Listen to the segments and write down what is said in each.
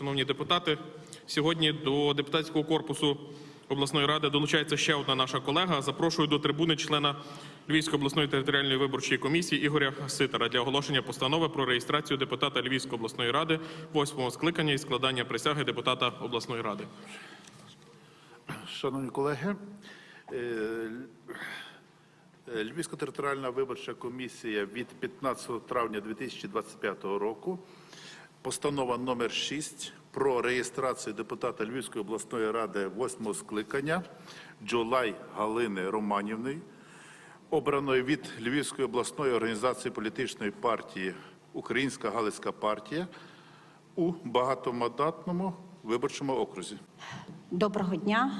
шановні депутати. Сьогодні до депутатського корпусу обласної ради долучається ще одна наша колега. Запрошую до трибуни члена Львівської обласної територіальної виборчої комісії Ігоря Ситара для оголошення постанови про реєстрацію депутата Львівської обласної ради восьмого скликання і складання присяги депутата обласної ради. Шановні колеги, е, е, Львівська територіальна виборча комісія від 15 травня 2025 року, постанова номер 6 про реєстрацію депутата Львівської обласної ради 8 скликання Джолай Галини Романівни, обраної від Львівської обласної організації політичної партії Українська Галицька партія у багатомандатному виборчому окрузі. Доброго дня,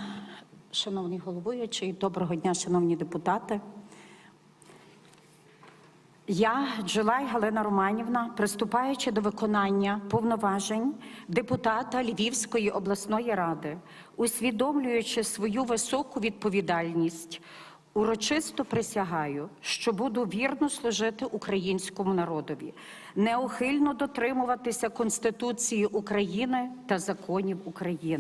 шановний головуючий, доброго дня, шановні депутати. Я, Джулай Галина Романівна, приступаючи до виконання повноважень депутата Львівської обласної ради, усвідомлюючи свою високу відповідальність, урочисто присягаю, що буду вірно служити українському народові, неухильно дотримуватися Конституції України та законів України.